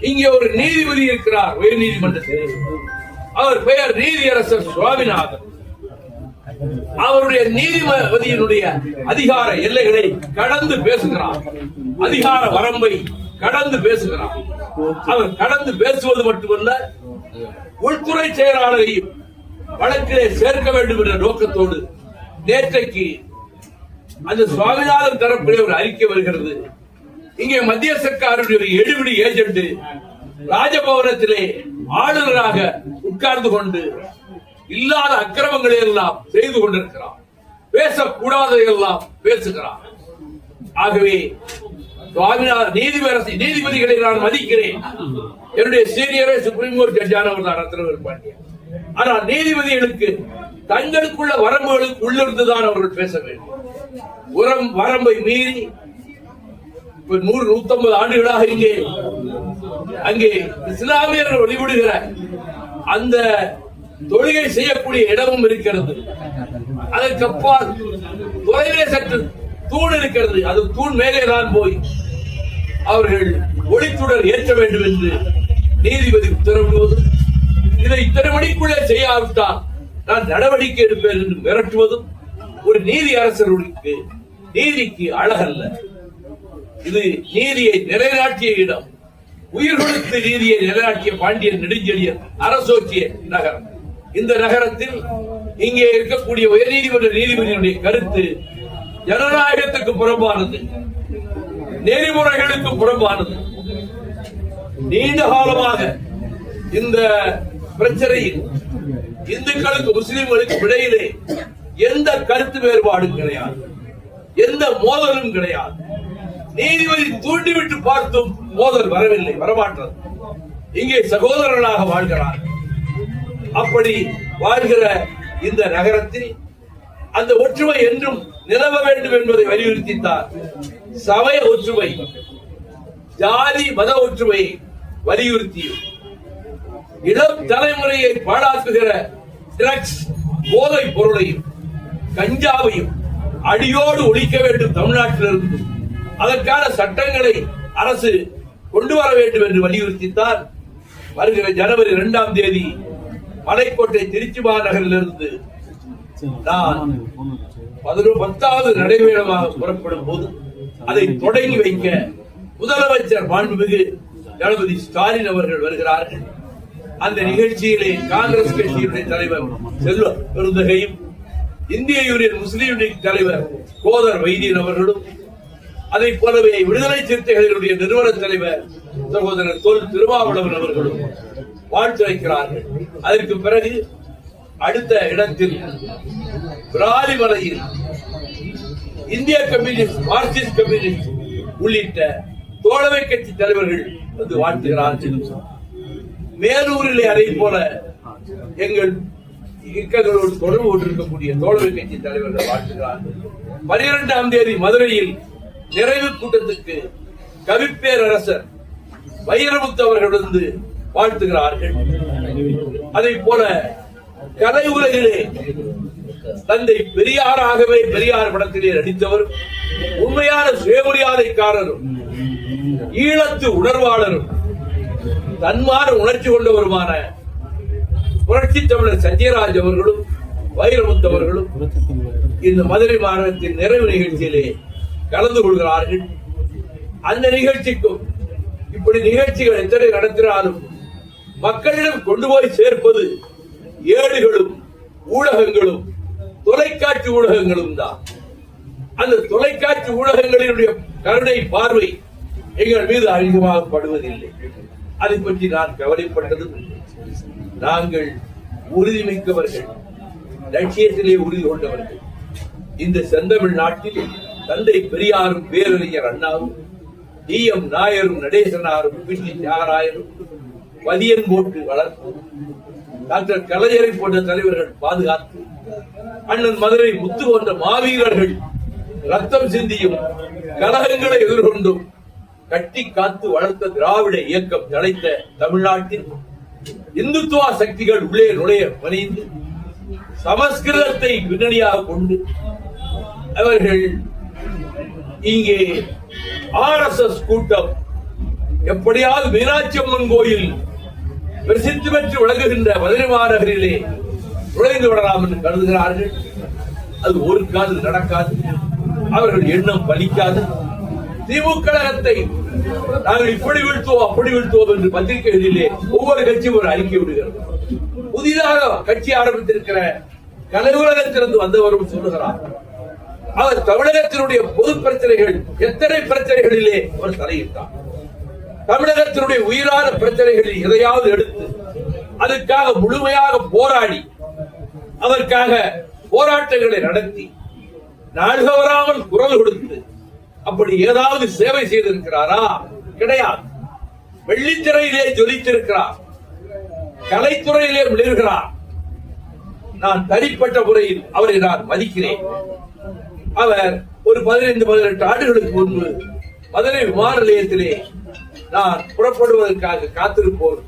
இங்கே ஒரு நீதிபதி இருக்கிறார் உயர் நீதிமன்றத்தில். அவர் பெயர் நீதியரசர் சுவாமிநாதன். அவருடைய நீதிபதியினுடைய அதிகார எல்லைகளை கடந்து பேசுகிறார். அதிகார வரம்பை கடந்து பேசுகிறார். அவர் கடந்து பேசுவது மட்டுமல்ல உள்துறை செயலாளரையும் வழக்கிலே சேர்க்க வேண்டும் என்ற நோக்கத்தோடு நேற்றைக்கு அந்த சுவாமிநாதன் தரப்பிலே ஒரு அறிக்கை வருகிறது. இங்கே மத்திய சர்க்காருடைய ஒரு எடுபிடி ஏஜென்ட் ராஜபவனத்திலே ஆளுநராக உட்கார்ந்து கொண்டு இல்லாத அக்கிரமங்களை எல்லாம் செய்து கொண்டிருக்கிறார். பேசக்கூடாததை எல்லாம் பேசுகிறார். ஆகவே சுவாமிநாத நீதிபதி நீதிபதிகளை நான் மதிக்கிறேன். என்னுடைய சீனியரே சுப்ரீம் கோர்ட் ஜட்ஜானவர் தான் ரத்னவர் பாண்டியன் ஆனால் நீதிபதிகளுக்கு தங்களுக்குள்ள வரம்புகளுக்கு உள்ளிருந்துதான் அவர்கள் பேச வேண்டும். உரம் வரம்பை மீறி நூறு நூத்தம்பது ஆண்டுகளாக இங்கே அங்கே இஸ்லாமியர்கள் வழிபடுகிற அந்த தொழுகை செய்யக்கூடிய இடமும் இருக்கிறது. அதற்கு அப்பால் தொலைவிலே சற்று தூண் இருக்கிறது. அது தூண் மேலே தான் போய் அவர்கள் ஒளித்துடர் ஏற்ற வேண்டும் என்று நீதிபதி உத்தரவிடுவது இதை இத்தனை மணிக்குள்ளே செய்யாவிட்டால் நான் நடவடிக்கை எடுப்பேன் என்று மிரட்டுவதும் ஒரு நீதி அரசர்களுக்கு நீதிக்கு அழகல்ல. இது நீதியை நிலைநாட்டிய இடம். உயிர் கொடுத்து நீதியை நிலைநாட்டிய பாண்டியன் நெடுஞ்செழியன் அரசோக்கிய நகரம். இந்த நகரத்தில் இங்கே இருக்கக்கூடிய உயர்நீதிமன்ற நீதிபதியினுடைய கருத்து ஜனநாயகத்துக்கு புறம்பானது. நெறிமுறைகளுக்கு புறம்பானது. நீண்ட காலமாக இந்த பிரச்சனையில் இந்துக்களுக்கு முஸ்லிம்களுக்கு இடையிலே எந்த கருத்து வேறுபாடும் கிடையாது. எந்த மோதலும் கிடையாது. நீதிபதி தூண்டிவிட்டு பார்த்தும் மோதல் வரவில்லை வரமாட்டது. இங்கே சகோதரர்களாக வாழ்கிறார். அப்படி வாழ்கிற இந்த நகரத்தில் அந்த ஒற்றுமை என்றும் நிலவ வேண்டும் என்பதை வலியுறுத்தித்தார். சமய ஒற்றுமை ஜாதி மத ஒற்றுமை வலியுறுத்தி இளம் தலைமுறையை பாழாக்குகிற ட்ரக்ஸ் போதைப் பொருளையும் கஞ்சாவையும் அடியோடு ஒழிக்க வேண்டும் தமிழ்நாட்டிலிருந்து. அதற்கான சட்டங்களை அரசு கொண்டு வர வேண்டும் என்று வலியுறுத்தித்தான் வருகிற ஜனவரி இரண்டாம் தேதி மலைக்கோட்டை திருச்சி மாநகரிலிருந்து நான் பத்தாவது நடைபெறமாக புறப்படும் போது அதை தொடங்கி வைக்க முதலமைச்சர் மாண்புமிகு தளபதி ஸ்டாலின் அவர்கள் வருகிறார்கள். அந்த நிகழ்ச்சியிலே காங்கிரஸ் கட்சியினுடைய தலைவர் செல்வ பெருந்தகையும் இந்திய யூனியன் முஸ்லீம் லீக் தலைவர் கோதர் வைத்தியன் அவர்களும் அதை போலவே விடுதலை சிறுத்தைகளினுடைய நிறுவன தலைவர் சகோதரர் தொல் திருமாவளவன் அவர்களும் வாழ்த்து வைக்கிறார்கள். அதற்கு பிறகு அடுத்த இடத்தில் விராலிமலையில் இந்திய கம்யூனிஸ்ட் மார்க்சிஸ்ட் கம்யூனிஸ்ட் உள்ளிட்ட தோழமை கட்சி தலைவர்கள் வந்து வாழ்த்துகிறார்கள் மேலூரிலே அதை போல எங்கள் இயக்கங்களோடு தொடர்பு கொண்டிருக்கக்கூடிய தோழமை கட்சி தலைவர்கள் வாழ்த்துகிறார்கள். பனிரெண்டாம் தேதி மதுரையில் நிறைவு கூட்டத்துக்கு கவிப்பேரரசர் வைரமுத்து அவர்கள் வந்து வாழ்த்துகிறார்கள். அதை போல கலை உலகிலே தந்தை பெரியாராகவே பெரியார் படத்திலே நடித்தவர் உண்மையான சுயமரியாதைக்காரரும் ஈழத்து உணர்வாளரும் தன்மான உணர்ச்சி கொண்டவருமான புரட்சி தமிழர் சத்யராஜ் அவர்களும் வைரமுத்து அவர்களும் இந்த மதுரை மாநிலத்தின் நிறைவு நிகழ்ச்சியிலே கலந்து கொள்கிறார்கள். அந்த நிகழ்ச்சிக்கும் இப்படி நிகழ்ச்சிகள் எத்தனை நடத்தினாலும் மக்களிடம் கொண்டு போய் சேர்ப்பது ஏடுகளும் ஊடகங்களும் தொலைக்காட்சி ஊடகங்களும் தான். அந்த தொலைக்காட்சி ஊடகங்களினுடைய கருணை பார்வை எங்கள் மீது அதிகமாக படுவதில்லை அதை பற்றி நான் கவலைப்பட்டதும் நாங்கள் உறுதிமிக்கவர்கள் லட்சியத்திலே உறுதி கொண்டவர்கள். இந்த செந்தமிழ் நாட்டில் தந்தை பெரியாரும் பேரறிஞர் அண்ணாவும் டி எம் நாயரும் நடேசனாரும் பின்னி தியாகராயரும் பதியன் போட்டு வளர்த்து டாக்டர் கலைஞரை போன்ற தலைவர்கள் பாதுகாத்து அண்ணன் மதுரை முத்து போன்ற மாவீரர்கள் ரத்தம் சிந்தியும் கலகங்களை எதிர்கொண்டும் கட்டி காத்து வளர்த்த திராவிட இயக்கம் தலைத்த தமிழ்நாட்டில் இந்துத்துவ சக்திகள் உள்ளே நுழைய பணிந்து சமஸ்கிருதத்தை பின்னணியாக கொண்டு அவர்கள் இங்கே ஆர்எஸ்எஸ் கூட்டம் எப்படியாவது மீனாட்சி அம்மன் கோயில் பிரசித்தி பெற்று விளங்குகின்ற மதுரை மாநகரிலே நுழைந்து விடலாம் என்று கருதுகிறார்கள். அது ஒரு காலம் நடக்காது. அவர்கள் எண்ணம் பலிக்காது. திமுக கழகத்தை நாங்கள் இப்படி வீழ்த்துவோம் அப்படி வீழ்த்துவோம் என்று பத்திரிகைகளிலே ஒவ்வொரு கட்சியும் ஒரு அறிக்கை விடுகிறது. புதிதாக கட்சி ஆரம்பித்திருக்கிற கலைவுலகத்திலிருந்து வந்தவரும் சொல்லுகிறார். அவர் தமிழகத்தினுடைய பொது பிரச்சனைகள் எத்தனை பிரச்சனைகளிலே அவர் தலையிட்டார். தமிழகத்தினுடைய உயிரான பிரச்சனைகளில் எதையாவது எடுத்து அதுக்காக முழுமையாக போராடி அதற்காக போராட்டங்களை நடத்தி நாள்கவராமல் குரல் கொடுத்து அப்படி ஏதாவது சேவை செய்திருக்கிறாரா? கிடையாது. வெள்ளித்திரையிலே ஜொலித்திருக்கிறார். கலைத்துறையிலே விழுகிறார் நான் தனிப்பட்ட முறையில் அவரை நான் மதிக்கிறேன். அவர் ஒரு பதினைந்து பதினெட்டு ஆண்டுகளுக்கு முன்பு மதுரை விமான நிலையத்திலே நான் புறப்படுவதற்காக காத்திருப்போர்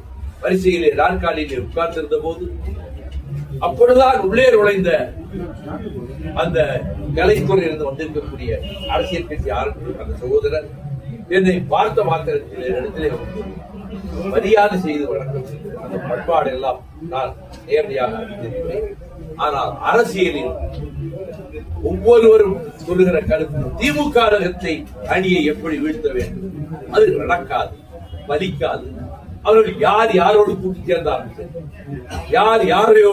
வரிசையிலே நாற்காலியிலே உட்கார்ந்திருந்த போது அப்பொழுதுதான் உள்ளே நுழைந்த அந்த கலைத்துறையிலிருந்து வந்திருக்கக்கூடிய அரசியல் கட்சி ஆரம்பித்த அந்த சகோதரர் என்னை பார்த்த மாத்திரத்தில் இடத்திலே வந்து மரியாதை செய்து வணக்கம். அந்த பண்பாடு எல்லாம் நான் நேரடியாக அறிந்திருக்கிறேன். ஆனால் அரசியலில் ஒவ்வொருவரும் சொல்லுகிற கருத்து திமுக கழகத்தை அணியை எப்படி வீழ்த்த வேண்டும்? அது நடக்காது வலிக்காது. அவர்கள் யார் யாரோடு கூட்டி சேர்ந்தார்கள்? யார் யாரையோ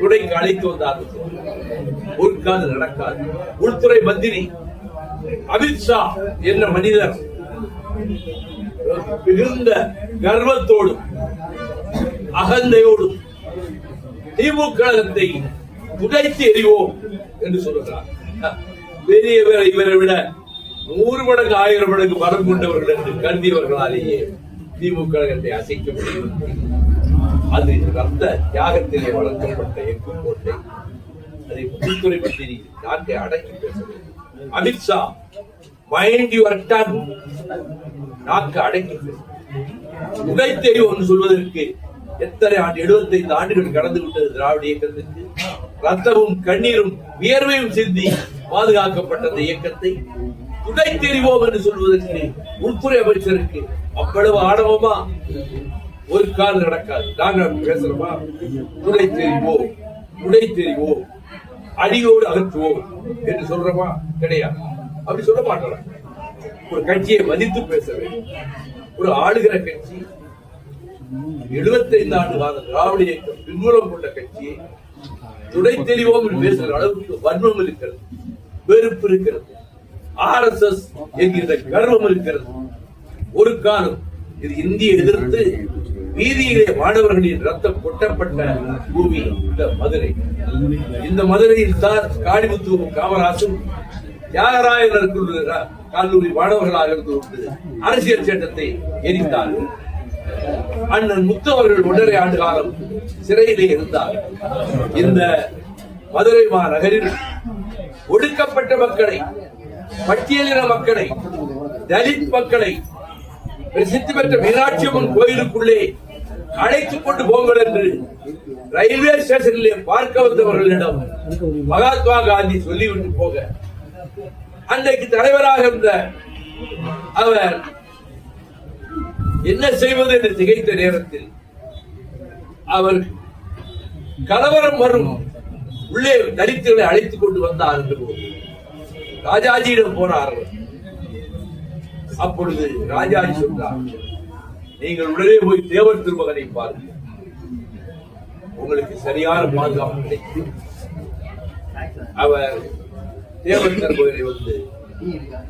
துணைக்கு அழைத்து வந்தார்கள்? சரி. ஒரு காது நடக்காது. உள்துறை மந்திரி அமித்ஷா என்ற மனிதர் மிகுந்த கர்வத்தோடும் அகந்தையோடும் திமுக கழகத்தை எறிவோம் என்று சொல்லுகிறார். பெரியவர் இவரை விட நூறு மடங்கு ஆயிரம் மடங்கு மரம் கொண்டவர்கள் என்று கருதியவர்களாலேயே திமுக கழகத்தை அசைக்க முடியும். அது ரத்த தியாகத்திலே வளர்க்கப்பட்ட எங்கு கோட்டை அதை உள்துறை மந்திரி நாட்டை அடக்கி பேச வேண்டும் அமித்ஷா மைண்ட் யுவர் டன் நாக்கு அடக்கி பேச உடைத்தெறிவு என்று சொல்வதற்கு எத்தனை ஆண்டு 75 ஆண்டுகள் கடந்து விட்டது திராவிட இயக்கத்திற்கு? ரத்தமும் கண்ணீரும் வியர்வையும் சிந்தி பாதுகாக்கப்பட்ட அந்த இயக்கத்தை உடைத்தெறிவோம் என்று சொல்வதற்கு உள்துறை அமைச்சருக்கு அவ்வளவு ஆணவமா? ஒரு கால் நடக்காது. நாங்கள் பேசுறோமா? உடை தெரிவோம் உடை தெரிவோம் அடியோடு அகற்றுவோம் என்று சொல்றோமா? கிடையாது. அப்படி சொல்ல மாட்டோம். ஒரு கட்சியை மதித்து பேச வேண்டும். ஒரு ஆளுகிற கட்சி 75 ஆண்டு கால திராவிட இயக்கம் பின்புலம் கொண்ட கட்சியை துடை தெரிவோம் என்று பேசுகிற அளவுக்கு வன்மம் இருக்கிறது வெறுப்பு இருக்கிறது ஆர் எஸ் எஸ் என்கிற கர்வம் இருக்கிறது. ஒரு காலம் இது இந்திய எதிர்த்து வீதியிலே மாணவர்களின் ரத்தம் கொட்டப்பட்ட பூமி இந்த மதுரை. இந்த மதுரையில் தான் காளிமுத்துவும் காமராசும் தியாகராயர் கல்லூரி மாணவர்களாக இருந்து அரசியல் சட்டத்தை எரித்தார்கள் அண்ணன் முத்து அவர்கள் ஒன்றரை ஆண்டு காலம் சிறையிலே இருந்தார். இந்த மதுரை மாநகரில் ஒடுக்கப்பட்ட மக்களை பட்டியலின மக்களை தலித் மக்களை பிரசித்தி பெற்ற மீனாட்சி அம்மன் கோயிலுக்குள்ளே அழைத்துக் கொண்டு போங்கள் என்று ரயில்வே ஸ்டேஷனிலே பார்க்க வந்தவர்களிடம் மகாத்மா காந்தி சொல்லிவிட்டு போக. அன்றைக்கு தலைவராக இருந்த அவர் என்ன செய்வது என்று திகைத்த நேரத்தில் அவர் கலவரம் வரும் உள்ளே தலித்துகளை அழைத்துக் கொண்டு வந்தார் என்று போது ராஜாஜியிடம் போனார் அப்பொழுது ராஜாஜி சொன்னார் நீங்கள் உடனே போய் தேவர் திருமகனை பாருங்கள் உங்களுக்கு சரியான பாதுகாப்பு கிடைக்கும் அவர் தேவர் திருமகனை வந்து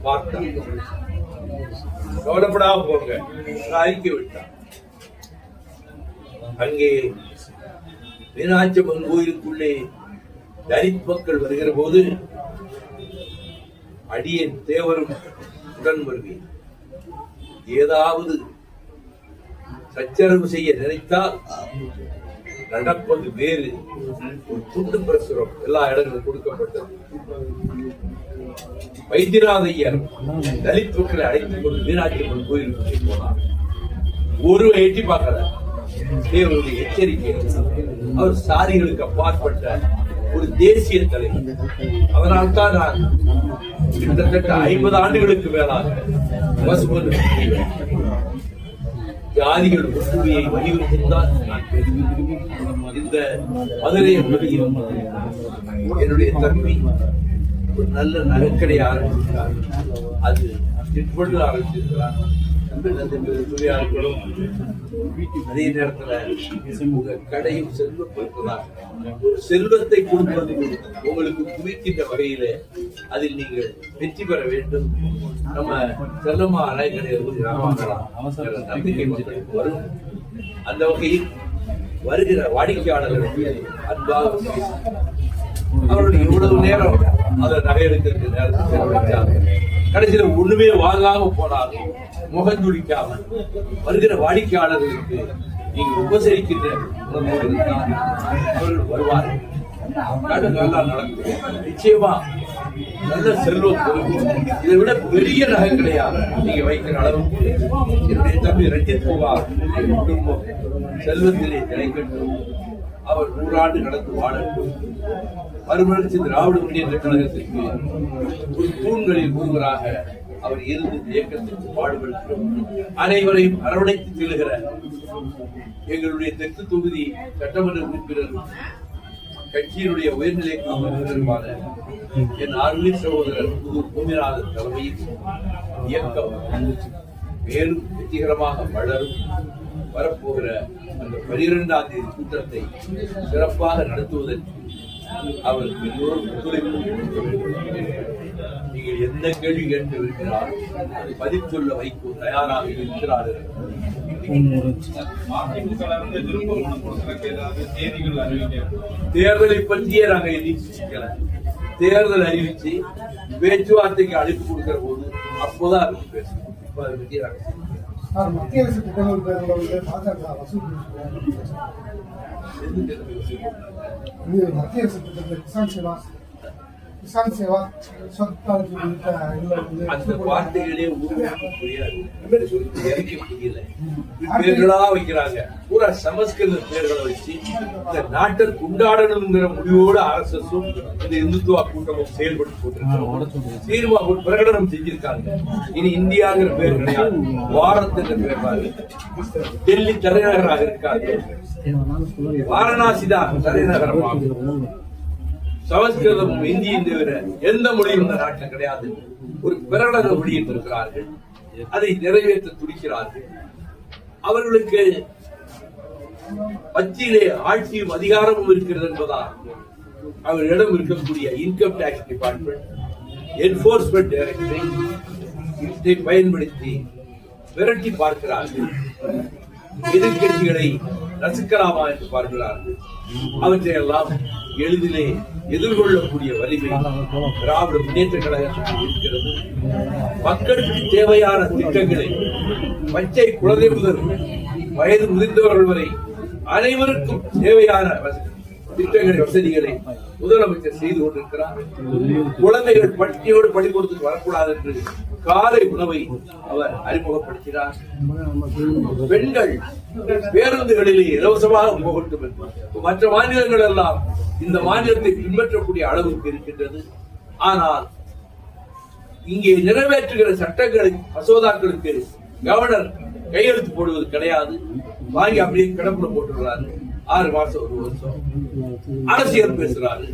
பார்த்தார். கவலைப்படாம போங்க. நான் அறிக்கை விட்டார் அங்கே மீனாட்சி அம்மன் கோயிலுக்குள்ளே தலித் மக்கள் வருகிற போது அடியன் தேவரும் உடன் வருவேன். ஏதாவது சச்சரவு செய்ய நினைத்தால் நடப்பது வேறு. ஒரு துண்டு பிரசுரம் எல்லா இடங்களும் கொடுக்கப்பட்டது. வைத்தியநாதையர் தலித் மக்களை அழைத்துக் கொண்டு மீனாட்சி கோயிலுக்கு போனார். ஒரு எட்டி பார்க்கல. தேவருடைய எச்சரிக்கை. அவர் சாரிகளுக்கு அப்பாற்பட்ட ஒரு தேசிய தலைவர். அதனால்தான் நான் கிட்டத்தட்ட ஐம்பது ஆண்டுகளுக்கு மேலாக பஸ் ஜாதிகள் ஒற்றுமையை வலியுறுத்திதான் நான் பேசுகிறேன். இந்த மதுரை பகுதியில் என்னுடைய தம்பி ஒரு நல்ல நகைக்கடை ஆரம்பித்தார் அது திட்பண்டு தொழிலாளர்களும் அதே நேரத்தில் உங்க கடையும் ஒரு செல்வத்தை கொடுப்பது உங்களுக்கு குவிக்கின்ற வகையில அதில் நீங்கள் வெற்றி பெற வேண்டும் நம்ம செல்லம்மா அலைக்கடையிலிருந்து அவசர நம்பிக்கை மக்களுக்கு வரும் அந்த வகையில் வருகிற வாடிக்கையாளர்களுக்கு அன்பாக அவருடைய இவ்வளவு நேரம் அதை நகை எடுக்கிறதுக்கு கடைசியில் செலவழிச்சாங்க. ஒண்ணுமே வாங்காம போனாலும் முகஞ்சுளிக்காம வருகிற வாடிக்கையாளர்களுக்கு நீங்க உபசரிக்கின்ற உணர்வோடு அவர்கள் வருவார்கள். நல்லா நடக்கும். நிச்சயமா நல்ல செல்வம் இதை விட பெரிய நகை கிடையாது நீங்க வைக்கிற அளவுக்கு என்னுடைய தம்பி ரஞ்சித் குமார் குடும்பம் செல்வத்திலே நிலைக்கட்டும் அவர் நூறாண்டு நடந்து வாழட்டும். மறுமலர்ச்சி திராவிட முன்னேற்ற கழகத்திற்கு ஒரு தூண்களில் ஒருவராக அவர் இருந்து இயக்கத்திற்கு பாடுபடுகிறோம். அனைவரையும் அரவணைத்து செல்லுகிற எங்களுடைய தெற்கு தொகுதி சட்டமன்ற உறுப்பினர் கட்சியினுடைய உயர்நிலை குழு என் அருளி சகோதரர் புது பூமிநாதன் தலைமையில் இயக்கம் மேலும் வெற்றிகரமாக வளரும் வரப்போகிற அந்த பனிரெண்டாம் தேதி கூட்டத்தை சிறப்பாக நடத்துவதற்கு அவர் எல்லோரும் ஒத்துழைப்பு கொடுக்க வேண்டும். நீங்கள் எந்த கேள்வி கேட்டு இருக்கிறார் அதை பதில் சொல்ல வைக்கும் தயாராக இருக்கிறார் அதிமுகல இருந்து விருப்பம் கொடுக்கறதுக்கு ஏதாவது தேதிகள் அறிவிக்க தேர்தலை பற்றியே நாங்க எதையும் சிக்கல தேர்தல் அறிவிச்சு பேச்சுவார்த்தைக்கு அழைப்பு கொடுக்கிற போது அப்போதான் அதை பேசணும் இப்ப அதை நாங்க. சார் மத்திய அரசு திட்டங்கள் பேரில் வந்து பாஜக வசூல் மத்திய அரசு திட்டத்தில் கிசான் சேவா கிசான் சேவா சொத்தாட்சி உள்ளிட்ட இதுல வந்து அந்த வார்த்தைகளே உருவாக்க புரியாது பேர்களா வைக்கிறாங்க பூரா சமஸ்கிருத பேர்களை வச்சு இந்த நாட்டை கொண்டாடணுங்கிற முடிவோடு ஆர்எஸ்எஸும் இந்த இந்துத்துவா கூட்டமும் செயல்பட்டு போட்டிருக்காங்க தீர்மா ஒரு பிரகடனம் செஞ்சிருக்காங்க இனி இந்தியாங்கிற பேர் கிடையாது வாரத்துக்கு பேர் டெல்லி தலைநகராக இருக்காது வாரணாசி தான் தலைநகரமாகும் சமஸ்கிருதமும் இந்தியும் தவிர எந்த மொழியும் இந்த நாட்டில் கிடையாது. ஒரு பிரகடன இருக்கிறார்கள் அதை நிறைவேற்ற துடிக்கிறார்கள். அவர்களுக்கு மத்தியிலே ஆட்சியும் அதிகாரமும் இருக்கிறது என்பதால் அவர்களிடம் இருக்கக்கூடிய இன்கம் டாக்ஸ் டிபார்ட்மெண்ட் என்போர்ஸ்மெண்ட் டைரக்டரை பயன்படுத்தி விரட்டி பார்க்கிறார்கள். எதிர்கட்சிகளை ரசிக்கலாமா என்று பார்க்கிறார்கள். அவற்றையெல்லாம் எளிதிலே எதிர்கொள்ளக்கூடிய வலிமை திராவிட முன்னேற்ற கழகத்துக்கு இருக்கிறது. மக்களுக்கு தேவையான திட்டங்களை பச்சை குழந்தை முதல் வயது முதிர்ந்தவர்கள் வரை அனைவருக்கும் தேவையான வசதி திட்டங்களை வசதிகளை முதலமைச்சர் செய்து கொண்டிருக்கிறார். குழந்தைகள் பட்டியோடு பள்ளிக்கூடத்துக்கு வரக்கூடாது என்று காலை உணவை அவர் அறிமுகப்படுத்தினார். பெண்கள் பேருந்துகளிலே இலவசமாக போகட்டும் என்று. மற்ற மாநிலங்கள் எல்லாம் இந்த மாநிலத்தை பின்பற்றக்கூடிய அளவுக்கு இருக்கின்றது. ஆனால் இங்கே நிறைவேற்றுகிற சட்டங்களை மசோதாக்களுக்கு கவர்னர் கையெழுத்து போடுவது கிடையாது. வாங்கி அப்படியே கிடப்புல போட்டுள்ளார்கள். ஆறு மாசம் ஒரு வருஷம். அரசியல் பேசுறாரு.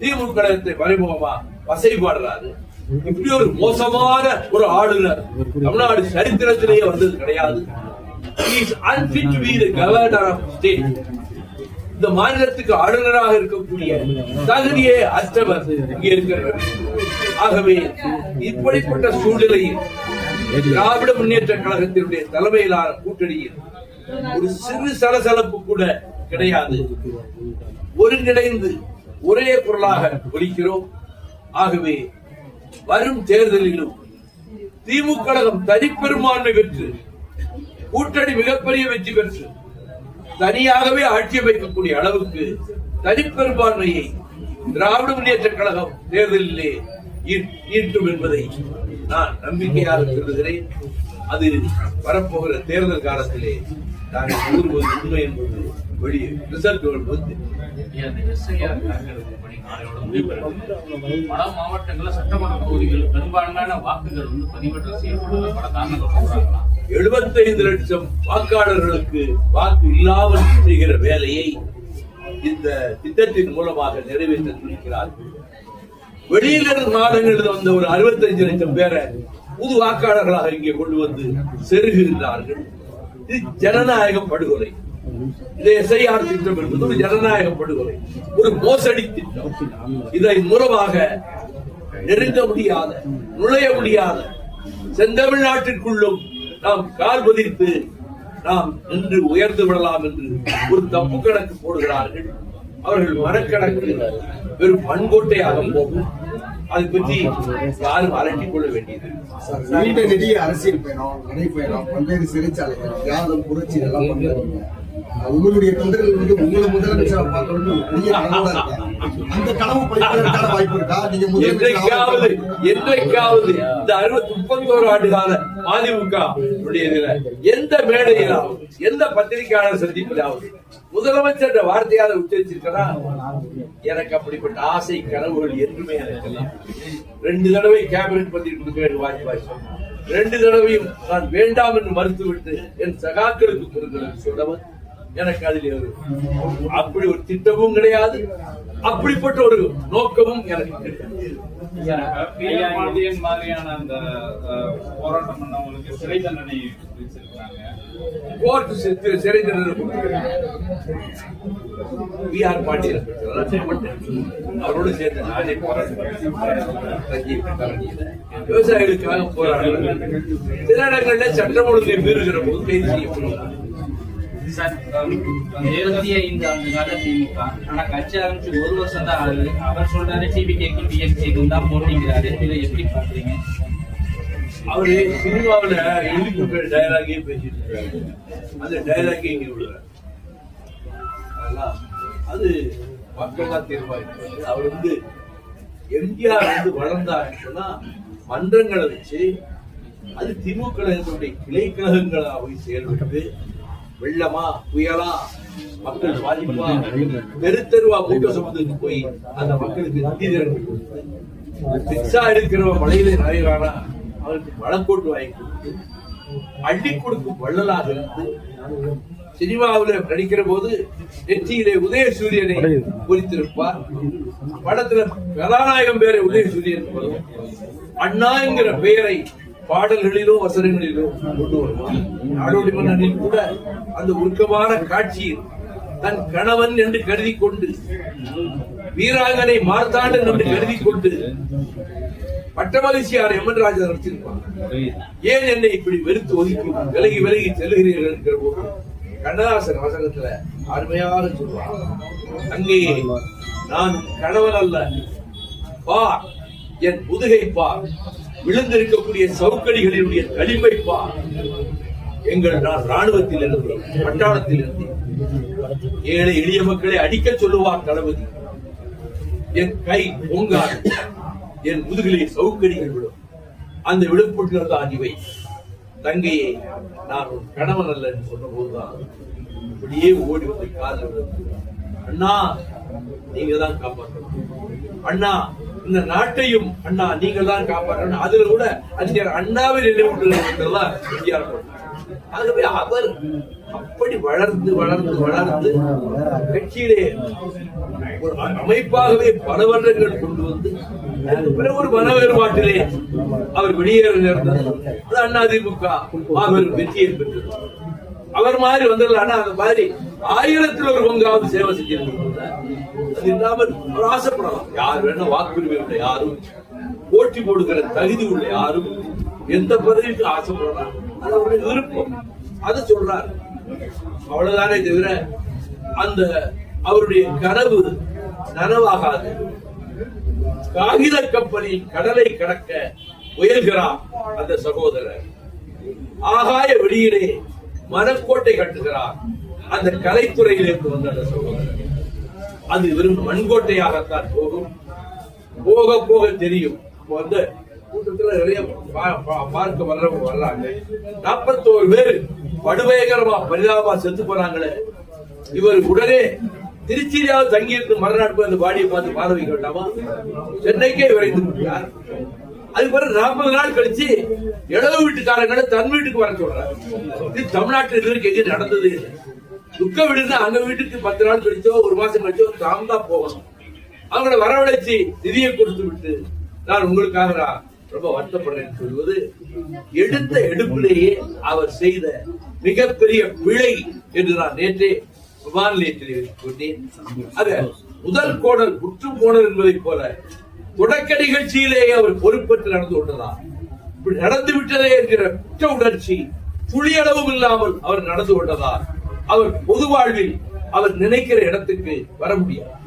திமுக கழகத்தை மறைமுகமா வசை பாடுறாரு. இப்படி ஒரு மோசமான ஒரு ஆளுநர் தமிழ்நாடு சரித்திரத்திலேயே வந்தது கிடையாது. இந்த மாநிலத்துக்கு ஆளுநராக இருக்கக்கூடிய தகுதியே அஸ்டமர் இங்கே இருக்கிறார் ஆகவே இப்படிப்பட்ட சூழ்நிலையில் திராவிட முன்னேற்ற கழகத்தினுடைய தலைமையிலான கூட்டணியில் ஒரு சிறு சலசலப்பு கூட கிடையாது. ஒருங்கிணைந்து ஒரே குரலாக ஒலிக்கிறோம். ஆகவே வரும் தேர்தலிலும் திமுக கழகம் தனிப்பெரும்பான்மை பெற்று கூட்டணி மிகப்பெரிய வெற்றி பெற்று தனியாகவே ஆட்சி அமைக்கக்கூடிய அளவுக்கு தனிப்பெரும்பான்மையை திராவிட முன்னேற்ற கழகம் தேர்தலிலே ஈட்டும் என்பதை நான் நம்பிக்கையாக கருதுகிறேன். அது வரப்போகிற தேர்தல் காலத்திலே நாங்கள் கூறுவது உண்மை என்பது வெளியே ரிசல்ட் வரும்போது. பல மாவட்டங்கள்ல சட்டமன்ற தொகுதிகள் பெரும்பான்மையான வாக்குகள் வந்து பதிவேற்றம் செய்யப்படாத பல காரணங்கள் 75 லட்சம் வாக்காளர்களுக்கு வாக்கு இல்லாமல் செய்கிற வேலையை இந்த திட்டத்தின் மூலமாக நிறைவேற்ற துடிக்கிறார்கள் வெளியிலிருந்து மாநிலங்களில் வந்த ஒரு 65 லட்சம் பேரை புது வாக்காளர்களாக இங்கே கொண்டு வந்து செருகுகின்றார்கள். இது ஜனநாயக படுகொலை. இது எஸ்ஐஆர் திட்டம் என்பது ஒரு ஜனநாயக படுகொலை. ஒரு மோசடி திட்டம். இதை மூலமாக நெருங்க முடியாத நுழைய முடியாத செந்தமிழ்நாட்டிற்குள்ளும் நாம் கால் பதித்து நாம் நின்று உயர்ந்து விடலாம் என்று ஒரு தப்பு கணக்கு போடுகிறார்கள். அவர்கள் மனக்கணக்கு வெறும் மண்கோட்டையாக போகும். அதை பற்றி யாரும் அலட்டிக் கொள்ள வேண்டியது. நீண்ட நெடிய அரசியல் பயணம் நடைப்பயணம் பல்வேறு சிறைச்சாலைகள் தியாகம் புரட்சி இதெல்லாம் பண்றாங்க உங்களுடைய தொண்டர்கள் வந்து உங்களை முதலமைச்சரா பார்க்கணும்னு பெரிய கனவோட அந்த கனவு பழிப்பதற்கான வாய்ப்பு இருக்கா? நீங்க என்றைக்காவது இந்த அறுபத்தி முப்பத்தோரு ஆண்டு கால இதுல எந்த மேடையிலாவது எந்த பத்திரிகையாளர் சந்திப்பிலாவது முதலமைச்சர் என்ற வார்த்தையாவது உச்சரிச்சிருக்கிறா எனக்கு அப்படிப்பட்ட ஆசை கனவுகள் என்றுமே எனக்கு. ரெண்டு தடவை கேபினட் பத்திரிகை கொடுக்கிறேன் வாஜ்பாய் சொன்னார் ரெண்டு தடவையும் நான் வேண்டாம் என்று மறுத்துவிட்டு என் சகாக்களுக்கு கொடுக்கிறேன். சொன்னவன் எனக்கு அதில் அப்படி ஒரு திட்டமும் கிடையாது. அப்படிப்பட்ட ஒரு நோக்கமும் எனக்கு மாதிரியான அந்த போராட்டம் பண்ணவங்களுக்கு சிறை தண்டனை விதிச்சிருக்காங்க. கோர்ட் சிறை தண்டனை பிஆர் பாண்டியன் அவரோடு சேர்ந்து நானே போராட்டம். விவசாயிகளுக்காக போராடுறாங்க சில இடங்கள்ல சட்டம் ஒழுங்கை மீறுகிற போது கைது செய்யப்படுகிறார் சார் இருபத்தி ஐந்து ஆண்டு கால திமுக ஆனா கட்சி ஆரம்பிச்சு ஒரு வருஷம் தான் ஆகுது. அவர் சொல்றாரு டிபிகேக்கும் டிஎம்சிக்கும் தான் போட்டிங்கிறாரு. இதை எப்படி பாக்குறீங்க அவரு சினிமாவில் எழுதி பேர் டயலாகே பேசிட்டு இருக்காரு. அந்த டயலாகே இங்க விடுறாரு. அது மக்கள் தான் தீர்மானிக்கிறாங்க அவர் வந்து எம்ஜிஆர் வந்து வளர்ந்தாருன்னு மன்றங்களை வச்சு அது திமுக கழகத்துடைய கிளை கழகங்களா போய் செயல்பட்டு வெள்ளமா புயலா மக்கள் பாதிப்பா தெருத்தெருவா கூட்டம் சுமந்துட்டு போய் அந்த மக்களுக்கு நிதி திரட்டி கொடுத்து பிச்சா எடுக்கிறவன் மலையில நுழைகிறானா அவனுக்கு மழக்கோட்டு வாங்கி கொடுத்து அள்ளி கொடுக்கும் வள்ளலாக இருந்து சினிமாவுல நடிக்கிற போது நெற்றியிலே உதயசூரியனை குறித்திருப்பார் படத்துல கதாநாயகம் பேரை உதயசூரியன் வரும். அண்ணா என்கிற பெயரை பாடல்களிலும் வசனங்களிலும் கொண்டு வருவான் நாடோடி மன்னனில் கூட அந்த உருக்கமான காட்சியில் தன் கணவன் என்று கருதி கொண்டு வீராங்கனை மார்த்தாண்டன் என்று கருதி கொண்டு பட்டமலிசியார் எம். என். ராஜா நடிச்சிருப்பாங்க. ஏன் என்னை இப்படி வெறுத்து ஒதுக்கி விலகி விலகி செல்லுகிறீர்கள் என்கிற போது கண்ணதாசன் வசனத்துல அருமையாக சொல்றான் அங்கே நான் கணவன் அல்ல. பா என் முதுகை பா விழுந்திருக்கக்கூடிய சவுக்கடிகளினுடைய களிமை பார் எங்கள் நான் ராணுவத்தில் இருந்தேன் பட்டாளத்தில் இருந்தேன் ஏழை எளிய மக்களை அடிக்க சொல்லுவார் தளபதி. என் கை பொங்காது என் முதுகிலே சவுக்கடிகள் விடும் அந்த விழுப்புட்டில் தான் இவை. தங்கையை நான் ஒரு கணவன் அல்ல என்று சொன்ன போதுதான் அப்படியே ஓடி வந்து காதல் விழுந்து அண்ணா நீங்க தான் காப்பாற்றணும். அண்ணா இந்த நாட்டையும் அண்ணா நீங்கள் தான் காப்பாற்றணும். அதுல கூட அறிஞர் அண்ணாவை நினைவுற்றெல்லாம் எம்ஜிஆர் ஆகவே அவர் அப்படி வளர்ந்து வளர்ந்து வளர்ந்து கட்சியிலே ஒரு அமைப்பாகவே பல வருடங்கள் கொண்டு வந்து பிறகு ஒரு மன வேறுபாட்டிலே அவர் வெளியேற நேர்ந்தது அது அதிமுக மாபெரும் வெற்றியை பெற்றது. அவர் மாதிரி வந்துடலாம் அந்த மாதிரி ஆயிரத்தில் ஒரு பங்காவது சேவை செஞ்சிருக்கிறார் இல்லாமல் அவர் ஆசைப்படலாம். யார் வேணா வாக்குரிமை உள்ள யாரும் போட்டி போடுகிற தகுதி உள்ள யாரும் எந்த பதவிக்கு ஆசைப்படலாம். அது அவருடைய விருப்பம். அதை சொல்றார். அவ்வளவுதானே தவிர அந்த அவருடைய கனவு நனவாகாது. காகித கப்பலில் கடலை கடக்க முயல்கிறார் அந்த சகோதரர். ஆகாய வெளியிலே மனக்கோட்டை கட்டுகிறார். அந்த கலைத்துறையிலிருந்து வந்த அந்த சகோதரர். அது வெறும் மண்கோட்டையாகத்தான் போகும். போக போக தெரியும். இப்போ வந்து கூட்டத்தில் நிறைய பா- பா- பார்க்க வர்றவங்க வர்றாங்க. நாற்பத்தோரு பேர் படுபயங்கரமா பரிதாபமா செத்து போறாங்களே. இவர் உடனே திருச்சியிலாவது தங்கியிருந்து மறுநாள் அந்த பாடியை பார்த்து பாத வைக்க வேண்டாமா சென்னைக்கே விரைந்து விட்டார். அது பிறகு நாற்பது நாள் கழிச்சு இடது வீட்டுக்காரங்களை தன் வீட்டுக்கு வர சொல்றாரு. இது தமிழ்நாட்டில் இருக்கு எங்க நடந்தது துக்க வீடுன்னா அங்க வீட்டுக்கு பத்து நாள் கழிச்சோ ஒரு மாசம் கழிச்சோ தாம் தான் போகணும். அவங்களை வரவழைச்சு நிதியை கொடுத்து விட்டு நான் உங்களுக்காக நான் ரொம்ப வருத்தப்படுறேன் சொல்வது எடுத்த எடுப்பிலேயே அவர் செய்த மிகப்பெரிய பிழை என்று நான் நேற்றே விமான நிலையத்தில் சொன்னேன் அது முதல் கோடல் முற்றும் கோடல் என்பதைப் போல தொடக்க நிகழ்ச்சியிலேயே அவர் பொறுப்பேற்று நடந்து கொண்டதா நடந்து விட்டதே என்கிற குற்ற உணர்ச்சி துளியளவும் இல்லாமல் அவர் நடந்து கொண்டதா அவர் பொது வாழ்வில் அவர் நினைக்கிற இடத்துக்கு வர முடியாது.